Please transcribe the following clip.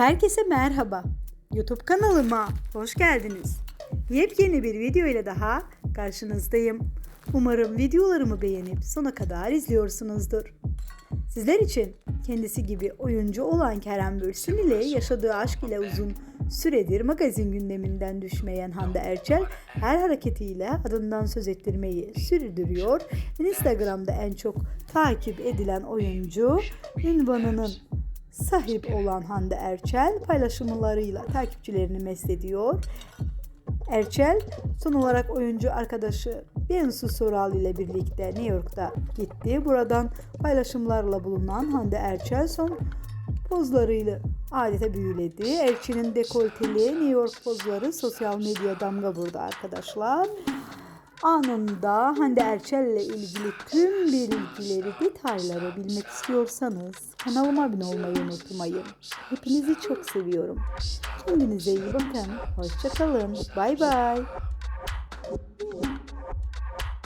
Herkese merhaba. YouTube kanalıma hoş geldiniz. Yepyeni bir video ile daha karşınızdayım. Umarım videolarımı beğenip sona kadar izliyorsunuzdur. Sizler için kendisi gibi oyuncu olan Kerem Bürsin ile yaşadığı aşk ile uzun süredir magazin gündeminden düşmeyen Hande Erçel her hareketiyle adından söz ettirmeyi sürdürüyor. Instagram'da en çok takip edilen oyuncu ünvanının sahip olan Hande Erçel paylaşımlarıyla takipçilerini mest ediyor. Erçel son olarak oyuncu arkadaşı Bensu Soral ile birlikte New York'ta gitti. Buradan paylaşımlarla bulunan Hande Erçel son pozlarıyla adeta büyüledi. Erçel'in dekolteli New York pozları sosyal medya damga vurdu arkadaşlar. Anında Hande Erçel ile ilgili tüm bilgileri, detayları bilmek istiyorsanız kanalıma abone olmayı unutmayın. Hepinizi çok seviyorum. Kendinize iyi bakın. Hoşçakalın. Bay bay.